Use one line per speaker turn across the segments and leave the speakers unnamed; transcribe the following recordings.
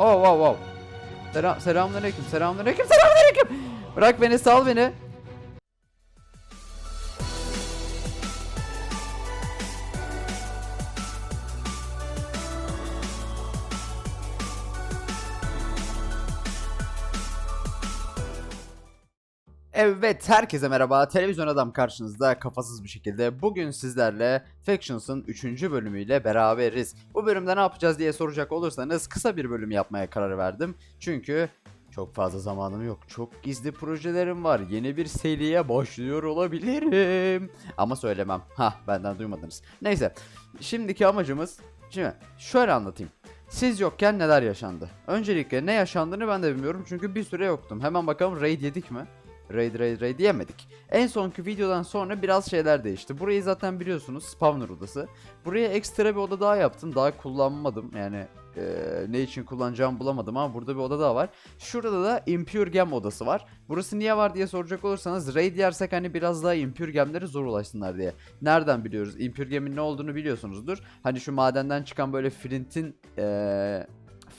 Oh wow wow. Selam selamünaleyküm. Selamünaleyküm. Selamünaleyküm. Bırak beni, sal beni. Evet, herkese merhaba. Televizyon Adam karşınızda kafasız bir şekilde. Bugün sizlerle Factions'ın 3. bölümüyle beraberiz. Bu bölümde ne yapacağız diye soracak olursanız kısa bir bölüm yapmaya karar verdim. Çünkü çok fazla zamanım yok. Çok gizli projelerim var. Yeni bir seriye başlıyor olabilirim. Ama söylemem. Ha, benden duymadınız. Neyse. Şimdiki amacımız şimdi şöyle anlatayım. Siz yokken neler yaşandı? Öncelikle ne yaşandığını ben de bilmiyorum çünkü bir süre yoktum. Hemen bakalım raid yedik mi? Raid raid raid yemedik. En sonki videodan sonra biraz şeyler değişti. Burayı zaten biliyorsunuz spawner odası. Buraya ekstra bir oda daha yaptım. Daha kullanmadım. Yani eee, ne için kullanacağımı bulamadım ama burada bir oda daha var. Şurada da Impure Gem odası var. Burası niye var diye soracak olursanız raid yersek hani biraz daha Impure Gem'lere zor ulaşsınlar diye. Nereden biliyoruz? Impure Gem'in ne olduğunu biliyorsunuzdur. Hani şu madenden çıkan böyle Flint'in eee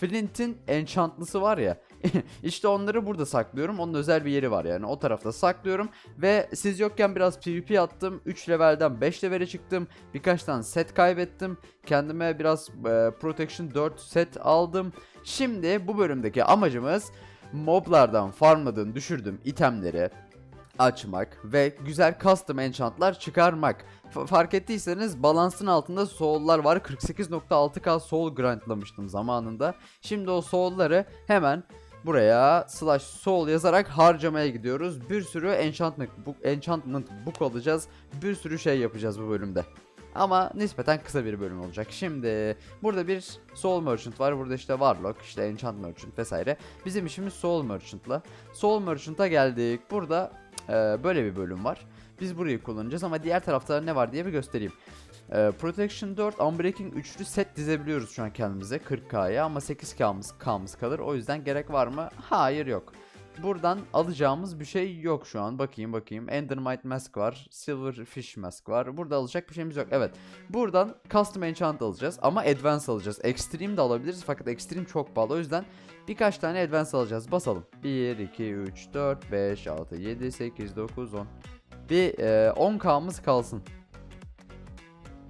Flint'in enchantlısı var ya. işte onları burada saklıyorum. Onun özel bir yeri var yani. O tarafta saklıyorum. Ve siz yokken biraz PvP attım. 3 levelden 5 levele çıktım. Birkaç tane set kaybettim. Kendime biraz e, Protection 4 set aldım. Şimdi bu bölümdeki amacımız moblardan farmladığım, düşürdüğüm itemleri açmak ve güzel custom enchantlar çıkarmak. F- fark ettiyseniz balansın altında soul'lar var. 48.6k soul grindlamıştım zamanında. Şimdi o soul'ları hemen buraya slash soul yazarak harcamaya gidiyoruz. Bir sürü enchantment book, enchantment book alacağız. Bir sürü şey yapacağız bu bölümde. Ama nispeten kısa bir bölüm olacak. Şimdi burada bir Soul Merchant var. Burada işte Warlock, işte Enchant Merchant vesaire. Bizim işimiz Soul Merchant'la. Soul Merchant'a geldik. Burada e, böyle bir bölüm var. Biz burayı kullanacağız ama diğer tarafta ne var diye bir göstereyim. E, Protection 4, Unbreaking üçlü set dizebiliyoruz şu an kendimize 40k'ya ama 8k'mız K'mız kalır. O yüzden gerek var mı? Hayır yok. Buradan alacağımız bir şey yok şu an. Bakayım bakayım. Endermite Mask var. Silverfish Mask var. Burada alacak bir şeyimiz yok. Evet. Buradan Custom Enchant alacağız. Ama Advance alacağız. Extreme de alabiliriz. Fakat Extreme çok pahalı. O yüzden birkaç tane Advance alacağız. Basalım. 1, 2, 3, 4, 5, 6, 7, 8, 9, 10. Bir e, 10k'mız kalsın.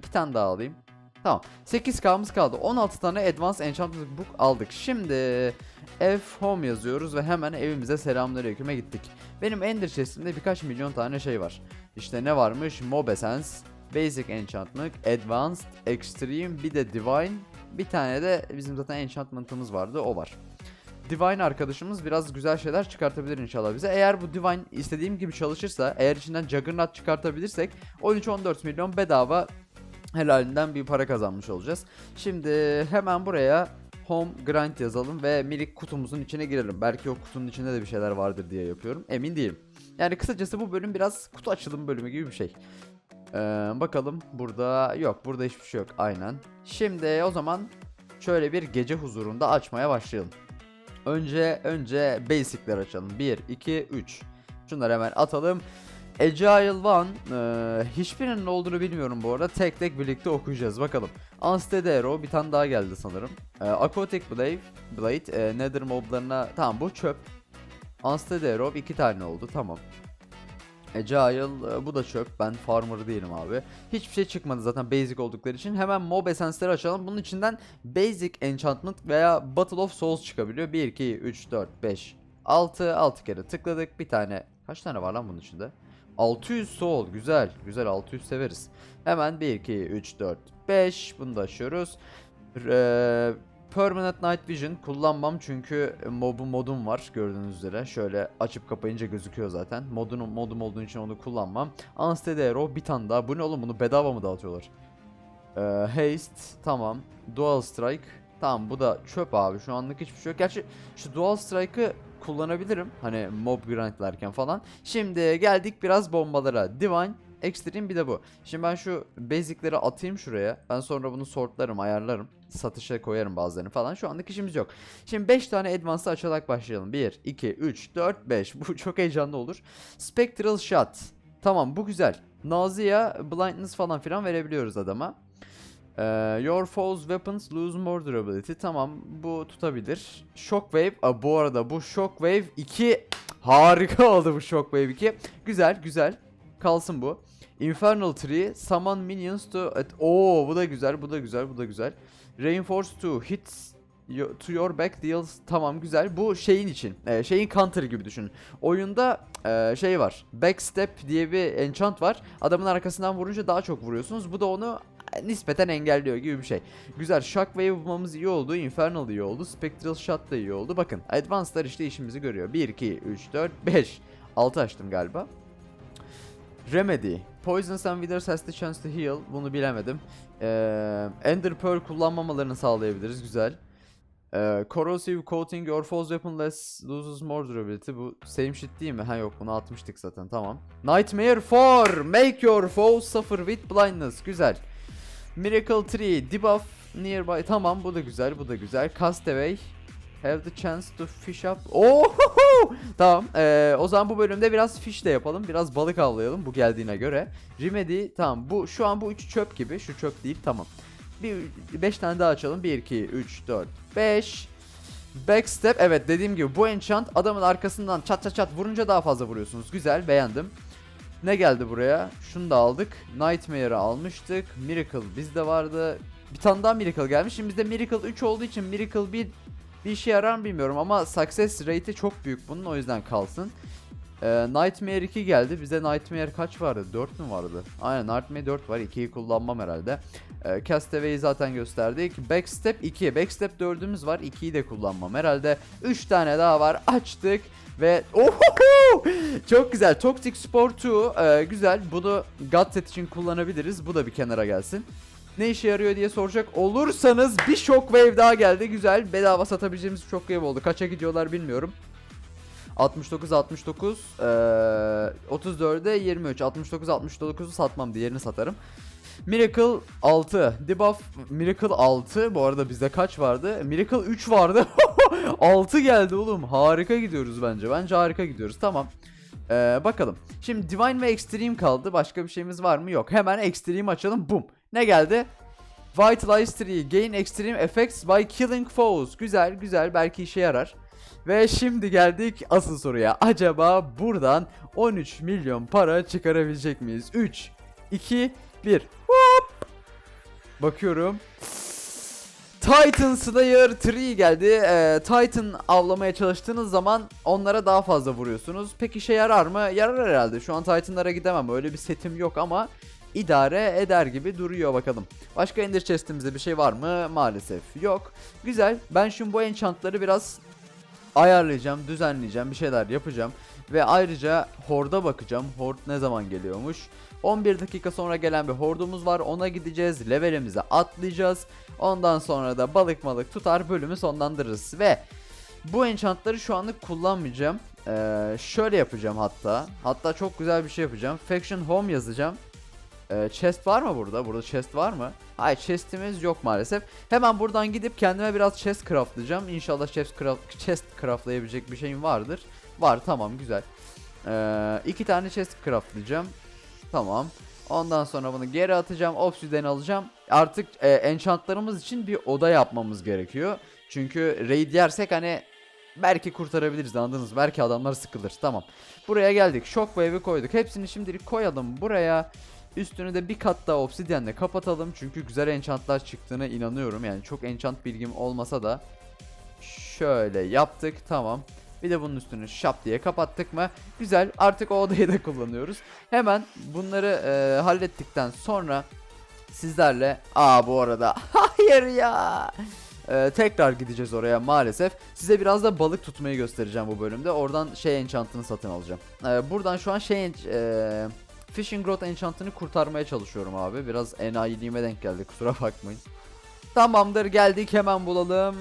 Bir tane daha alayım. Tamam. 8k'mız kaldı. 16 tane Advanced Enchanted Book aldık. Şimdi F home yazıyoruz ve hemen evimize selamünaleyküm'e gittik. Benim Ender chest'imde birkaç milyon tane şey var. İşte ne varmış? Mob Essence, Basic Enchantment, Advanced, Extreme, bir de Divine. Bir tane de bizim zaten enchantment'ımız vardı o var. Divine arkadaşımız biraz güzel şeyler çıkartabilir inşallah bize. Eğer bu Divine istediğim gibi çalışırsa, eğer içinden Juggernaut çıkartabilirsek 13-14 milyon bedava helalinden bir para kazanmış olacağız. Şimdi hemen buraya home grind yazalım ve minik kutumuzun içine girelim. Belki o kutunun içinde de bir şeyler vardır diye yapıyorum. Emin değilim. Yani kısacası bu bölüm biraz kutu açılım bölümü gibi bir şey. Ee, bakalım burada yok burada hiçbir şey yok aynen. Şimdi o zaman şöyle bir gece huzurunda açmaya başlayalım. Önce önce basic'ler açalım. 1 2 3. Şunları hemen atalım. Agile One e, hiçbirinin ne olduğunu bilmiyorum bu arada. Tek tek birlikte okuyacağız bakalım. Unstead bir tane daha geldi sanırım. E, Aquatic Blade, Blade e, Nether moblarına tamam bu çöp. Unstead iki tane oldu tamam. Agile e, bu da çöp. Ben farmer değilim abi. Hiçbir şey çıkmadı zaten basic oldukları için. Hemen mob essence'leri açalım. Bunun içinden basic enchantment veya Battle of Souls çıkabiliyor. 1 2 3 4 5 6 6 kere tıkladık. Bir tane kaç tane var lan bunun içinde? 600 soul güzel güzel 600 severiz. Hemen 1 2 3 4 5 bunu da açıyoruz. Eee, Permanent Night Vision kullanmam çünkü mobu modum var gördüğünüz üzere. Şöyle açıp kapayınca gözüküyor zaten. Modun modum olduğu için onu kullanmam. Unsteady Arrow bir tane daha. Bu ne oğlum bunu bedava mı dağıtıyorlar? Eee, haste tamam. Dual Strike tamam bu da çöp abi şu anlık hiçbir şey yok. Gerçi şu Dual Strike'ı kullanabilirim. Hani mob grindlerken falan. Şimdi geldik biraz bombalara. Divine, Extreme bir de bu. Şimdi ben şu basic'leri atayım şuraya. Ben sonra bunu sortlarım, ayarlarım. Satışa koyarım bazılarını falan. Şu anlık işimiz yok. Şimdi 5 tane advance'ı açarak başlayalım. 1, 2, 3, 4, 5. Bu çok heyecanlı olur. Spectral Shot. Tamam bu güzel. Nausea, Blindness falan filan verebiliyoruz adama. Ee, your foe's weapons lose more durability. Tamam bu tutabilir. Shockwave. Aa, bu arada bu Shockwave 2 harika oldu bu Shockwave 2. Güzel güzel. Kalsın bu. Infernal Tree. Summon minions to... Oo bu da güzel bu da güzel bu da güzel. Reinforce to hits to your back deals. Tamam güzel. Bu şeyin için. e, şeyin counter gibi düşünün. Oyunda e, şey var. Backstep diye bir enchant var. Adamın arkasından vurunca daha çok vuruyorsunuz. Bu da onu nispeten engelliyor gibi bir şey. Güzel. Shockwave bulmamız iyi oldu. Infernal iyi oldu. Spectral Shot da iyi oldu. Bakın. Advanced'lar işte işimizi görüyor. 1, 2, 3, 4, 5. 6 açtım galiba. Remedy. Poisons and Withers has the chance to heal. Bunu bilemedim. Ee, Ender Pearl kullanmamalarını sağlayabiliriz. Güzel. Ee, corrosive coating your foe's weapon less loses more durability. Bu same shit değil mi? Ha yok bunu atmıştık zaten tamam. Nightmare 4. Make your foe suffer with blindness. Güzel. Miracle Tree. Debuff nearby. Tamam bu da güzel bu da güzel. Castaway. Have the chance to fish up. Oh! tamam. Ee, o zaman bu bölümde biraz fish de yapalım. Biraz balık avlayalım bu geldiğine göre. Remedy tamam. Bu şu an bu üç çöp gibi. Şu çöp değil tamam. Bir 5 tane daha açalım. 1 2 3 4 5 Backstep evet dediğim gibi bu enchant adamın arkasından çat çat çat vurunca daha fazla vuruyorsunuz. Güzel beğendim. Ne geldi buraya? Şunu da aldık. Nightmare'ı almıştık. Miracle bizde vardı. Bir tane daha Miracle gelmiş. Şimdi bizde Miracle 3 olduğu için Miracle 1 bir işe yarar mı bilmiyorum ama success rate'i çok büyük bunun o yüzden kalsın. Ee, Nightmare 2 geldi. Bize Nightmare kaç vardı? 4 mü vardı? Aynen Nightmare 4 var. 2'yi kullanmam herhalde. Ee, Castaway'i zaten gösterdik. Backstep 2. Backstep 4'ümüz var. 2'yi de kullanmam herhalde. 3 tane daha var. Açtık. Ve Ohoho! Çok güzel. Toxic Spore 2. Ee, güzel. Bunu God set için kullanabiliriz. Bu da bir kenara gelsin. Ne işe yarıyor diye soracak olursanız bir Shockwave daha geldi. Güzel. Bedava satabileceğimiz Shockwave oldu. Kaça gidiyorlar bilmiyorum. 69 69 eee 34'e 23 69 69'u satmam diğerini satarım. Miracle 6 debuff Miracle 6 bu arada bizde kaç vardı? Miracle 3 vardı. 6 geldi oğlum. Harika gidiyoruz bence. Bence harika gidiyoruz. Tamam. Ee, bakalım. Şimdi Divine ve Extreme kaldı. Başka bir şeyimiz var mı? Yok. Hemen Extreme açalım. Bum. Ne geldi? Vitalize 3 Gain Extreme Effects by Killing Foes. Güzel güzel belki işe yarar. Ve şimdi geldik asıl soruya. Acaba buradan 13 milyon para çıkarabilecek miyiz? 3, 2, 1. Hop. Bakıyorum. Titan Slayer 3 geldi. Ee, Titan avlamaya çalıştığınız zaman onlara daha fazla vuruyorsunuz. Peki işe yarar mı? Yarar herhalde. Şu an Titan'lara gidemem. Öyle bir setim yok ama idare eder gibi duruyor bakalım. Başka Ender Chest'imizde bir şey var mı? Maalesef yok. Güzel. Ben şimdi bu enchantları biraz ayarlayacağım, düzenleyeceğim, bir şeyler yapacağım. Ve ayrıca Hord'a bakacağım. Hord ne zaman geliyormuş? 11 dakika sonra gelen bir hordumuz var. Ona gideceğiz. Levelimize atlayacağız. Ondan sonra da balık malık tutar bölümü sonlandırırız. Ve bu enchantları şu anlık kullanmayacağım. Ee, şöyle yapacağım hatta. Hatta çok güzel bir şey yapacağım. Faction Home yazacağım. Ee, chest var mı burada? Burada chest var mı? Hayır chestimiz yok maalesef. Hemen buradan gidip kendime biraz chest craftlayacağım. İnşallah chest, craft, chest craftlayabilecek bir şeyim vardır. Var tamam güzel. Ee, iki tane chest craftlayacağım. Tamam. Ondan sonra bunu geri atacağım. Obsidian alacağım. Artık e, enchantlarımız için bir oda yapmamız gerekiyor. Çünkü raid yersek hani belki kurtarabiliriz anladınız? Belki adamlar sıkılır. Tamam. Buraya geldik. Shockwave'i koyduk. Hepsini şimdilik koyalım buraya. Üstünü de bir kat daha obsidyenle kapatalım. Çünkü güzel enchantlar çıktığına inanıyorum. Yani çok enchant bilgim olmasa da şöyle yaptık. Tamam. Bir de bunun üstünü şap diye kapattık mı? Güzel. Artık o odayı da kullanıyoruz. Hemen bunları e, hallettikten sonra sizlerle aa bu arada hayır ya Ee, tekrar gideceğiz oraya maalesef. Size biraz da balık tutmayı göstereceğim bu bölümde. Oradan şey enchantını satın alacağım. Ee, buradan şu an şey e, Fishing Rod enchantını kurtarmaya çalışıyorum abi. Biraz enayiliğime denk geldi kusura bakmayın. Tamamdır geldik hemen bulalım.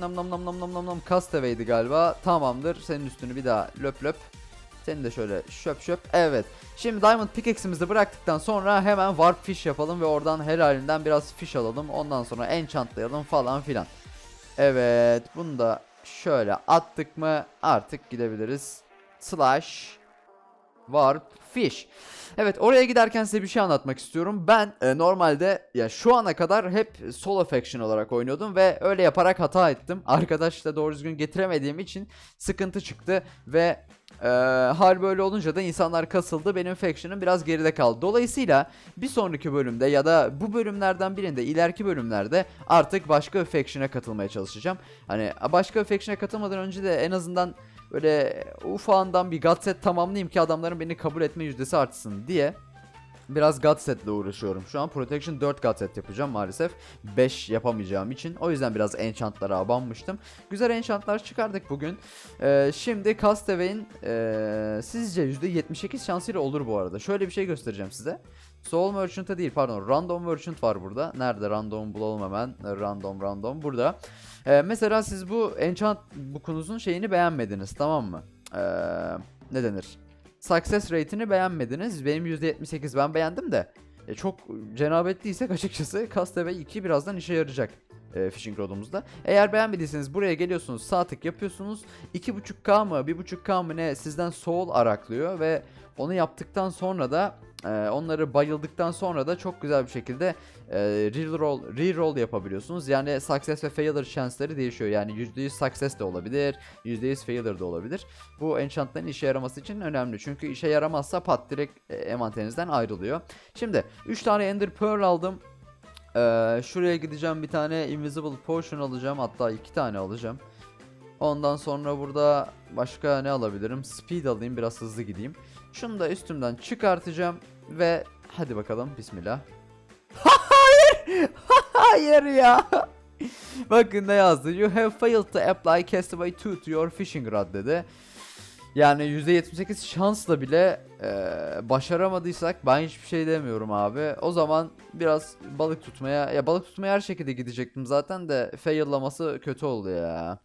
Nam nam nam nam nam nam nam Castaway'di galiba. Tamamdır. Senin üstünü bir daha löp löp. Seni de şöyle şöp şöp. Evet. Şimdi Diamond Pickaxe'imizi bıraktıktan sonra hemen Warp Fish yapalım ve oradan helalinden biraz fish alalım. Ondan sonra enchantlayalım falan filan. Evet. Bunu da şöyle attık mı artık gidebiliriz. Slash Warp Fish. Evet oraya giderken size bir şey anlatmak istiyorum. Ben e, normalde ya şu ana kadar hep solo faction olarak oynuyordum ve öyle yaparak hata ettim. Arkadaşla doğru düzgün getiremediğim için sıkıntı çıktı ve e, hal böyle olunca da insanlar kasıldı. Benim faction'ım biraz geride kaldı. Dolayısıyla bir sonraki bölümde ya da bu bölümlerden birinde ileriki bölümlerde artık başka faction'a katılmaya çalışacağım. Hani başka faction'a katılmadan önce de en azından böyle ufağından bir god tamamlayayım ki adamların beni kabul etme yüzdesi artsın diye biraz god uğraşıyorum. Şu an protection 4 god yapacağım maalesef. 5 yapamayacağım için. O yüzden biraz enchantlara abanmıştım. Güzel enchantlar çıkardık bugün. Ee, şimdi Castaway'in ee, sizce %78 şansıyla olur bu arada. Şöyle bir şey göstereceğim size. Soul Merchant'a değil pardon Random Merchant var burada. Nerede random bulalım hemen. Random random burada. Ee, mesela siz bu enchant book'unuzun şeyini beğenmediniz tamam mı? Ee, ne denir? Success rate'ini beğenmediniz. Benim %78 ben beğendim de. E, çok cenabetliysek açıkçası Castaway 2 birazdan işe yarayacak e, fishing rodumuzda. Eğer beğenmediyseniz buraya geliyorsunuz sağ tık yapıyorsunuz. 2.5K mı 1.5K mı ne sizden soul araklıyor ve onu yaptıktan sonra da e, onları bayıldıktan sonra da çok güzel bir şekilde e, reroll, reroll yapabiliyorsunuz. Yani success ve failure chance'ları değişiyor. Yani %100 success de olabilir, %100 failure de olabilir. Bu enchantların işe yaraması için önemli. Çünkü işe yaramazsa pat direkt e, envanterinizden ayrılıyor. Şimdi 3 tane ender pearl aldım. Ee, şuraya gideceğim bir tane invisible potion alacağım. Hatta iki tane alacağım. Ondan sonra burada başka ne alabilirim? Speed alayım biraz hızlı gideyim. Şunu da üstümden çıkartacağım ve hadi bakalım bismillah. Hayır! Hayır ya! Bakın ne yazdı? You have failed to apply Castaway 2 to your fishing rod dedi. Yani %78 şansla bile e, başaramadıysak ben hiçbir şey demiyorum abi. O zaman biraz balık tutmaya ya balık tutmaya her şekilde gidecektim zaten de faillaması kötü oldu ya.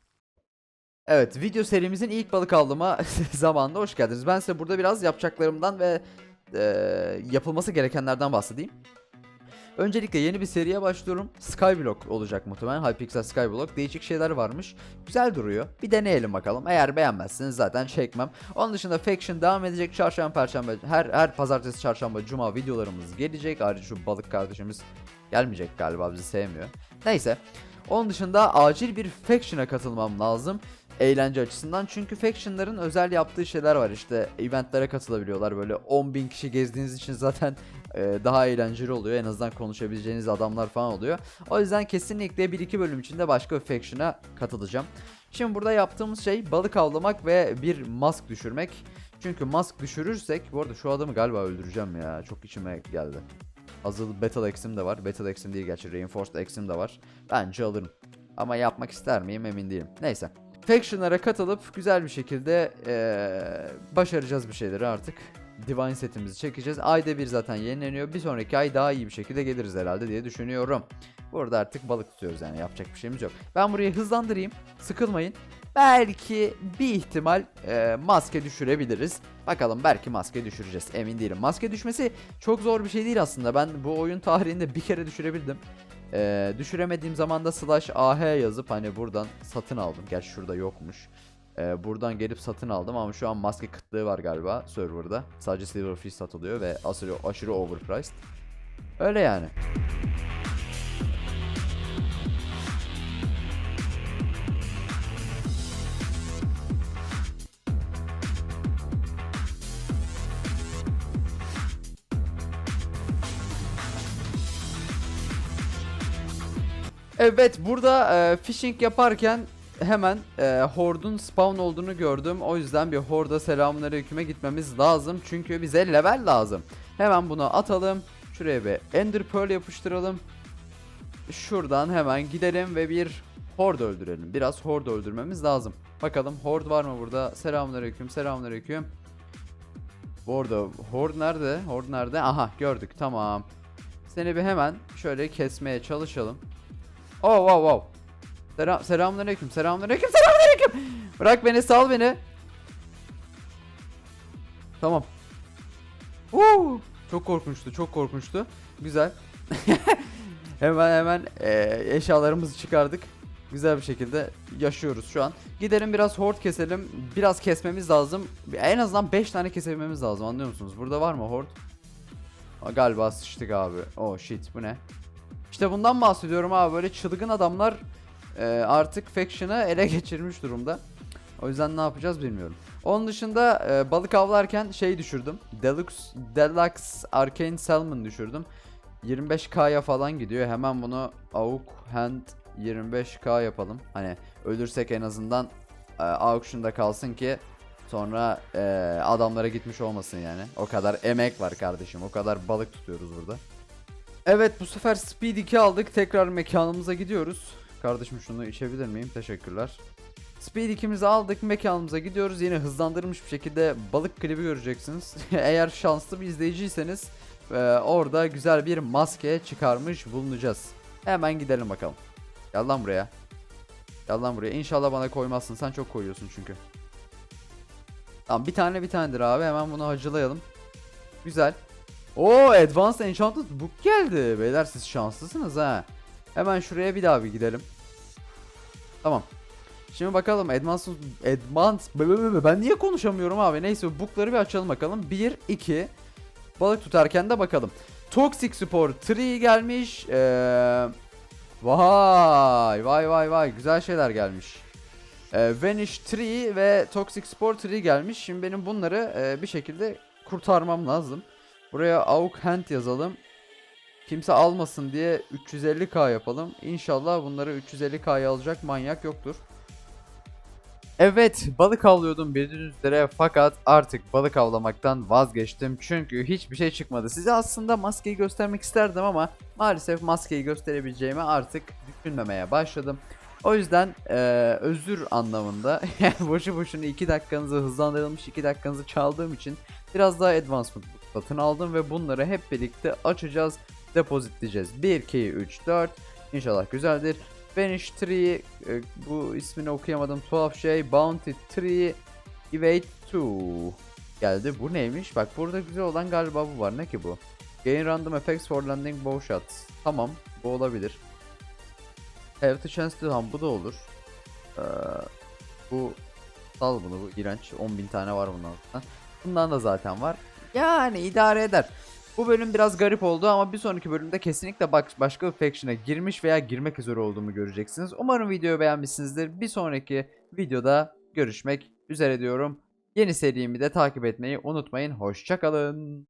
Evet video serimizin ilk balık avlama zamanında hoş geldiniz. Ben size burada biraz yapacaklarımdan ve e, yapılması gerekenlerden bahsedeyim. Öncelikle yeni bir seriye başlıyorum. Skyblock olacak muhtemelen. Hypixel Skyblock. Değişik şeyler varmış. Güzel duruyor. Bir deneyelim bakalım. Eğer beğenmezseniz zaten çekmem. Onun dışında Faction devam edecek. Çarşamba, perşembe, her her pazartesi, çarşamba, cuma videolarımız gelecek. Ayrıca şu balık kardeşimiz gelmeyecek galiba bizi sevmiyor. Neyse. Onun dışında acil bir Faction'a katılmam lazım eğlence açısından. Çünkü factionların özel yaptığı şeyler var. İşte eventlere katılabiliyorlar. Böyle 10.000 kişi gezdiğiniz için zaten e, daha eğlenceli oluyor. En azından konuşabileceğiniz adamlar falan oluyor. O yüzden kesinlikle 1-2 bölüm içinde başka bir faction'a katılacağım. Şimdi burada yaptığımız şey balık avlamak ve bir mask düşürmek. Çünkü mask düşürürsek, bu arada şu adamı galiba öldüreceğim ya. Çok içime geldi. Hazır Battle X'im de var. Battle X'im değil gerçi Reinforced X'im de var. Bence alırım. Ama yapmak ister miyim emin değilim. Neyse. Faction'lara katılıp güzel bir şekilde ee, başaracağız bir şeyleri artık. Divine setimizi çekeceğiz. Ayda bir zaten yenileniyor. Bir sonraki ay daha iyi bir şekilde geliriz herhalde diye düşünüyorum. Burada artık balık tutuyoruz yani yapacak bir şeyimiz yok. Ben burayı hızlandırayım. Sıkılmayın. Belki bir ihtimal e, maske düşürebiliriz. Bakalım belki maske düşüreceğiz. Emin değilim. Maske düşmesi çok zor bir şey değil aslında. Ben bu oyun tarihinde bir kere düşürebildim. Ee, düşüremediğim zaman da slash ah yazıp hani buradan satın aldım. Gerçi şurada yokmuş. Ee, buradan gelip satın aldım ama şu an maske kıtlığı var galiba serverda. Sadece Silverfish satılıyor ve aşırı, aşırı overpriced. Öyle yani. Evet burada e, fishing yaparken hemen e, hordun spawn olduğunu gördüm. O yüzden bir horda selamünaleyküm'e gitmemiz lazım. Çünkü bize level lazım. Hemen bunu atalım. Şuraya bir ender pearl yapıştıralım. Şuradan hemen gidelim ve bir horde öldürelim. Biraz horde öldürmemiz lazım. Bakalım horde var mı burada? Selamünaleyküm, selamünaleyküm. Bu arada horde nerede? Horde nerede? Aha gördük tamam. Seni bir hemen şöyle kesmeye çalışalım. Oh wow wow. Selam selamünaleyküm. Selamünaleyküm. Selamünaleyküm. Bırak beni, sal beni. Tamam. Uuu. Çok korkunçtu, çok korkunçtu. Güzel. hemen hemen e, eşyalarımızı çıkardık. güzel bir şekilde yaşıyoruz şu an. Gidelim biraz horde keselim. Biraz kesmemiz lazım. En azından 5 tane kesebilmemiz lazım anlıyor musunuz? Burada var mı? Aa, galiba sıçtık abi. Oh shit bu ne? İşte bundan bahsediyorum abi böyle çılgın adamlar e, artık faction'ı ele geçirmiş durumda. O yüzden ne yapacağız bilmiyorum. Onun dışında e, balık avlarken şey düşürdüm. Deluxe, Deluxe Arcane Salmon düşürdüm. 25k'ya falan gidiyor. Hemen bunu Auk Hand 25k yapalım. Hani ölürsek en azından e, auction'da kalsın ki sonra e, adamlara gitmiş olmasın yani. O kadar emek var kardeşim. O kadar balık tutuyoruz burada. Evet bu sefer Speed 2 aldık. Tekrar mekanımıza gidiyoruz. Kardeşim şunu içebilir miyim? Teşekkürler. Speed 2'mizi aldık. Mekanımıza gidiyoruz. Yine hızlandırılmış bir şekilde balık klibi göreceksiniz. Eğer şanslı bir izleyiciyseniz e, orada güzel bir maske çıkarmış bulunacağız. Hemen gidelim bakalım. Gel buraya. Gel buraya. İnşallah bana koymazsın. Sen çok koyuyorsun çünkü. Tamam bir tane bir tanedir abi. Hemen bunu hacılayalım. Güzel. Oo Advanced Enchanted Book geldi. Beyler siz şanslısınız ha. Hemen şuraya bir daha bir gidelim. Tamam. Şimdi bakalım Advanced Advanced Be- be- be- be- ben niye konuşamıyorum abi? Neyse bookları bir açalım bakalım. 1 2 Balık tutarken de bakalım. Toxic Spore 3 gelmiş. Ee, vay vay vay vay güzel şeyler gelmiş. Ee, Vanish 3 ve Toxic Spore 3 gelmiş. Şimdi benim bunları e, bir şekilde kurtarmam lazım. Buraya Auk Hand yazalım. Kimse almasın diye 350k yapalım. İnşallah bunları 350k'ya alacak manyak yoktur. Evet balık avlıyordum bildiğiniz üzere fakat artık balık avlamaktan vazgeçtim çünkü hiçbir şey çıkmadı. Size aslında maskeyi göstermek isterdim ama maalesef maskeyi gösterebileceğimi artık düşünmemeye başladım. O yüzden eee, özür anlamında boşu boşuna 2 dakikanızı hızlandırılmış 2 dakikanızı çaldığım için biraz daha advancement satın aldım ve bunları hep birlikte açacağız depozitleyeceğiz. 1, 2, 3, 4 İnşallah güzeldir. Vanish Tree e, bu ismini okuyamadım tuhaf şey Bounty Tree Evade 2 geldi. Bu neymiş? Bak burada güzel olan galiba bu var. Ne ki bu? Gain random effects for landing bow shots. Tamam bu olabilir. Have the chance to tamam bu da olur. Ee, bu sal bunu bu iğrenç. 10.000 tane var bundan. Bundan da zaten var. Yani idare eder. Bu bölüm biraz garip oldu ama bir sonraki bölümde kesinlikle başka bir faction'a girmiş veya girmek üzere olduğumu göreceksiniz. Umarım videoyu beğenmişsinizdir. Bir sonraki videoda görüşmek üzere diyorum. Yeni serimi de takip etmeyi unutmayın. Hoşçakalın.